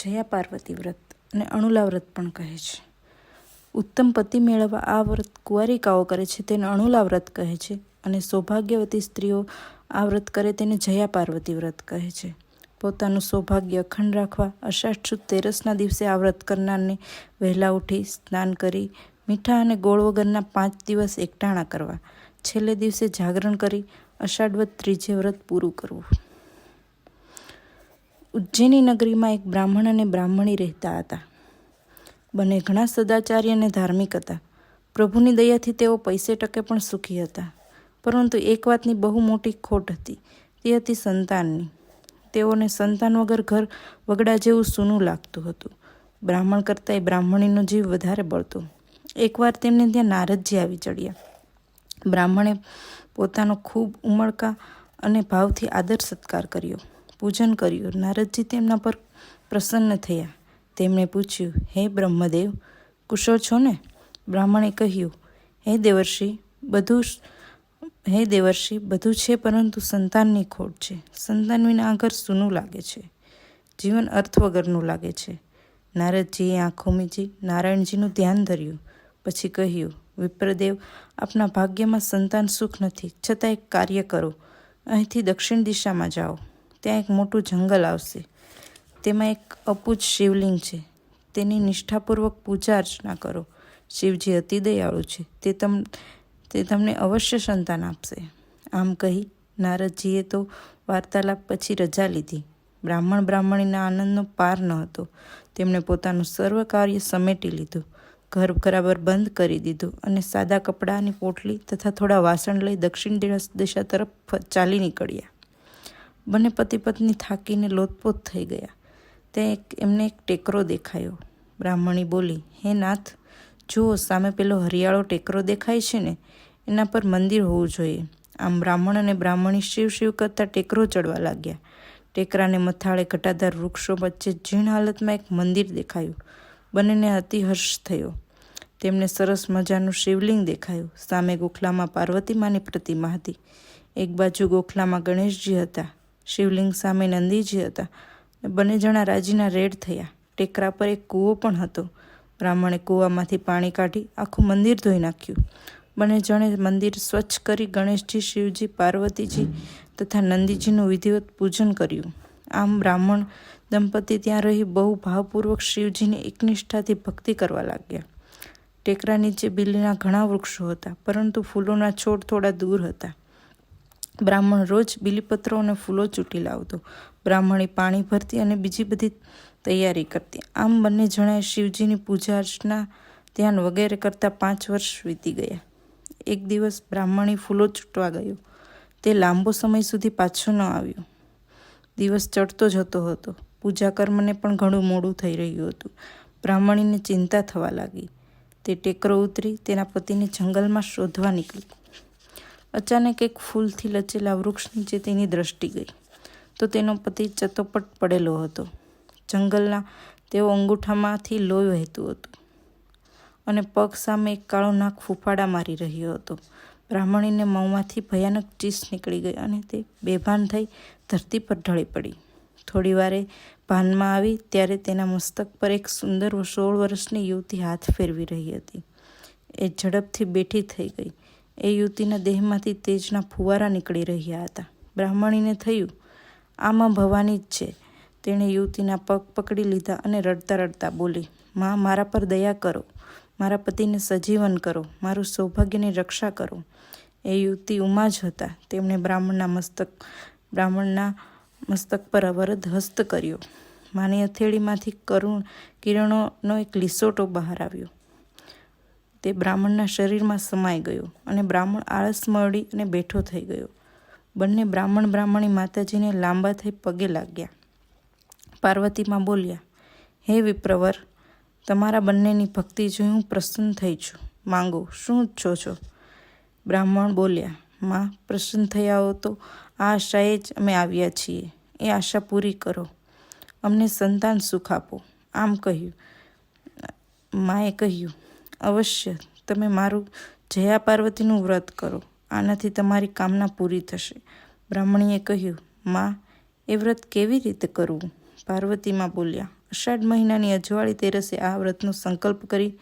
જયા પાર્વતી વ્રત અને અણુલા વ્રત પણ કહે છે. ઉત્તમ પતિ મેળવવા આ વ્રત કુંવારિકાઓ કરે છે તેને અણુલા વ્રત કહે છે અને સૌભાગ્યવતી સ્ત્રીઓ આ વ્રત કરે તેને જયા પાર્વતી વ્રત કહે છે. પોતાનું સૌભાગ્ય અખંડ રાખવા અષાઢ તેરસના દિવસે આ વ્રત કરનારને વહેલા ઉઠી સ્નાન કરી, મીઠા અને ગોળ વગરના પાંચ દિવસ એકટાણા કરવા, છેલ્લે દિવસે જાગરણ કરી અષાઢવત ત્રીજે વ્રત પૂરું કરવું. ઉજ્જૈની નગરીમાં એક બ્રાહ્મણ અને બ્રાહ્મણી રહેતા હતા. બંને ઘણા સદાચારી અને ધાર્મિક હતા. પ્રભુની દયાથી તેઓ પૈસે ટકે પણ સુખી હતા. પરંતુ એક વાતની બહુ મોટી ખોટ હતી. તે હતી સંતાનની. તેઓને સંતાન વગર ઘર વગડા જેવું સૂનું લાગતું હતું. બ્રાહ્મણ કરતાં એ બ્રાહ્મણીનો જીવ વધારે બળતો. એકવાર તેમને ત્યાં નારદજી આવી ચડ્યા. બ્રાહ્મણે પોતાનો ખૂબ ઉમળકા અને ભાવથી આદર સત્કાર કર્યો. પૂજન કર્યું. નારદજી તેમના પર પ્રસન્ન થયા. તેમણે પૂછ્યું, હે બ્રહ્મદેવ, કુશળ છો ને? બ્રાહ્મણે કહ્યું, હે દેવર્ષિ, બધું હે દેવર્ષિ, બધું છે, પરંતુ સંતાનની ખોટ છે. સંતાન વિના આ ઘર સૂનું લાગે છે. જીવન અર્થ વગરનું લાગે છે. નારદજીએ આંખો મીચી નારાયણજીનું ધ્યાન ધર્યું. પછી કહ્યું, વિપ્રદેવ, આપના ભાગ્યમાં સંતાન સુખ નથી. છતાં એક કાર્ય કરો. અહીંથી દક્ષિણ દિશામાં જાઓ. ત્યાં એક મોટું જંગલ આવશે. તેમાં એક અપૂજ શિવલિંગ છે. તેની નિષ્ઠાપૂર્વક પૂજા અર્ચના કરો. શિવજી અતિ દયાળુ છે. તે તમ, તે તમને અવશ્ય સંતાન આપશે. આમ કહી નારદજીએ તો વાર્તાલાપ પછી રજા લીધી. બ્રાહ્મણ બ્રાહ્મણીના આનંદનો પાર ન હતો. તેમણે પોતાનું સર્વ કાર્ય સમેટી લીધું. ઘર બરાબર બંધ કરી દીધું અને સાદા કપડાની પોટલી તથા થોડા વાસણ લઈ દક્ષિણ દિશા તરફ ચાલી નીકળ્યા. બંને પતિ પત્ની થાકીને લોતપોત થઈ ગયા. તે એમને એક ટેકરો દેખાયો. બ્રાહ્મણી બોલી, હે નાથ, જુઓ, સામે પેલો હરિયાળો ટેકરો દેખાય છે ને, એના પર મંદિર હોવું જોઈએ. આમ બ્રાહ્મણ અને બ્રાહ્મણી શિવ શિવ કરતાં ટેકરો ચડવા લાગ્યા. ટેકરાને મથાળે ઘટાદાર વૃક્ષો વચ્ચે જીણ હાલતમાં એક મંદિર દેખાયું. બંનેને અતિ હર્ષ થયો. તેમને સરસ મજાનું શિવલિંગ દેખાયું. સામે ગોખલામાં પાર્વતી માની પ્રતિમા હતી. એક બાજુ ગોખલામાં ગણેશજી હતા. શિવલિંગ સામે નંદીજી હતા. બંને જણા રાજીના રેડ થયા. ટેકરા પર એક કૂવો પણ હતો. બ્રાહ્મણે કૂવામાંથી પાણી કાઢી આખું મંદિર ધોઈ નાખ્યું. બંને જણે મંદિર સ્વચ્છ કરી ગણેશજી, શિવજી, પાર્વતીજી તથા નંદીજીનું વિધિવત પૂજન કર્યું. આમ બ્રાહ્મણ દંપતી ત્યાં રહી બહુ ભાવપૂર્વક શિવજીની એકનિષ્ઠાથી ભક્તિ કરવા લાગ્યા. ટેકરા નીચે બિલીના ઘણા વૃક્ષો હતા, પરંતુ ફૂલોના છોડ થોડા દૂર હતા. બ્રાહ્મણ રોજ બિલીપત્રો અને ફૂલો ચૂંટી લાવતો. બ્રાહ્મણી પાણી ભરતી અને બીજી બધી તૈયારી કરતી. આમ બંને જણાએ શિવજીની પૂજા અર્ચના ધ્યાન વગેરે કરતાં પાંચ વર્ષ વીતી ગયા. એક દિવસ બ્રાહ્મણી ફૂલો ચૂંટવા ગયો. તે લાંબો સમય સુધી પાછો ન આવ્યો. દિવસ ચડતો જતો હતો. પૂજા કર્મને પણ ઘણું મોડું થઈ રહ્યું હતું. બ્રાહ્મણીને ચિંતા થવા લાગી. તે ટેકરો ઉતરી તેના પતિને જંગલમાં શોધવા નીકળી. અચાનક એક ફૂલથી લચેલા વૃક્ષ નીચે તેની દ્રષ્ટિ ગઈ. તો તેનો પતિ ચતોપટ પડેલો હતો. જંગલના તેઓ અંગૂઠામાંથી લોહી વહેતું હતું અને પગ સામે એક કાળો નાક ફૂફાડા મારી રહ્યો હતો. બ્રાહ્મણીને મોંમાંથી ભયાનક ચીસ નીકળી ગઈ અને તે બેભાન થઈ ધરતી પર ઢળી પડી. થોડી વારે ભાનમાં આવી ત્યારે તેના મસ્તક પર એક સુંદર સોળ વર્ષની યુવતી હાથ ફેરવી રહી હતી. એ ઝડપથી બેઠી થઈ ગઈ. એ યુવતીના દેહમાંથી તેજના ફુવારા નીકળી રહ્યા હતા. બ્રાહ્મણીને થયું, આમાં ભવાની જ છે. તેણે યુવતીના પગ પકડી લીધા અને રડતા રડતા બોલી, માં, મારા પર દયા કરો. મારા પતિને સજીવન કરો. મારું સૌભાગ્યની રક્ષા કરો. એ યુવતી ઉમા જ હતા. તેમણે બ્રાહ્મણના મસ્તક બ્રાહ્મણના મસ્તક પર અવરદ હસ્ત કર્યો. માની હથેળીમાંથી કરુણ કિરણોનો એક લીસોટો બહાર આવ્યો. તે બ્રાહ્મણના શરીરમાં સમાઈ ગયો અને બ્રાહ્મણ આળસ મળી અને બેઠો થઈ ગયો. બંને બ્રાહ્મણ બ્રાહ્મણી માતાજીને લાંબા થઈ પગે લાગ્યા. પાર્વતીમાં બોલ્યા, હે વિપ્રવર, તમારા બંનેની ભક્તિ જોઈ હું પ્રસન્ન થઈ છું. માંગો, શું ઈચ્છો છો? બ્રાહ્મણ બોલ્યા, માં, પ્રસન્ન થયા હો તો આ આશાએ જ અમે આવ્યા છીએ. એ આશા પૂરી કરો. અમને સંતાન સુખ આપો. આમ કહ્યું. માએ કહ્યું અવશ્ય તમે મારું જયા પાર્વતીનું વ્રત કરો. આનાથી તમારી કામના પૂરી થશે. બ્રાહ્મણીએ કહ્યું, માં, એ વ્રત કેવી રીતે કરવું? પાર્વતીમાં બોલ્યા, અષાઢ મહિનાની અજવાળી તેરસે આ વ્રતનો સંકલ્પ કરી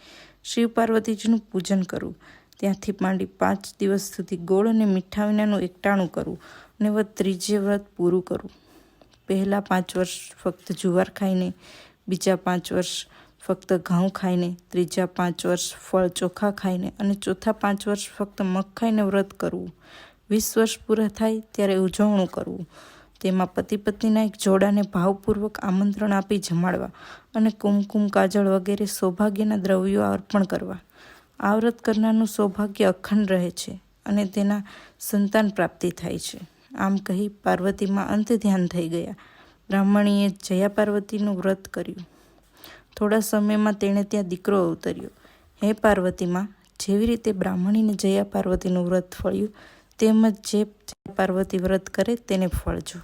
શિવ પાર્વતીજીનું પૂજન કરવું ત્યાંથી માંડી પાંચ દિવસ સુધી ગોળ અને મીઠા વિનાનું એકટાણું કરવું અને વધ ત્રીજે વ્રત પૂરું કરવું પહેલાં પાંચ વર્ષ ફક્ત જુવાર ખાઈને બીજા પાંચ વર્ષ ફક્ત ઘઉં ખાઈને, ત્રીજા પાંચ વર્ષ ફળ ચોખા ખાઈને અને ચોથા પાંચ વર્ષ ફક્ત મગ ખાઈને વ્રત કરવું. વીસ વર્ષ પૂરા થાય ત્યારે ઉજવણું કરવું. તેમાં પતિ પત્નીના એક જોડાને ભાવપૂર્વક આમંત્રણ આપી જમાડવા અને કુમકુમ, કાજળ વગેરે સૌભાગ્યના દ્રવ્યો અર્પણ કરવા. આ વ્રત કરનારનું સૌભાગ્ય અખંડ રહે છે અને તેના સંતાન પ્રાપ્તિ થાય છે. આમ કહી પાર્વતીમાં અંત ધ્યાન થઈ ગયા. બ્રાહ્મણીએ જયા પાર્વતીનું વ્રત કર્યું. થોડા સમયમાં તેણે ત્યાં દીકરો અવતર્યો. હે પાર્વતીમાં, જેવી રીતે બ્રાહ્મણીને જયા પાર્વતીનું વ્રત ફળ્યું તેમજ જે પાર્વતી વ્રત કરે તેને ફળજો.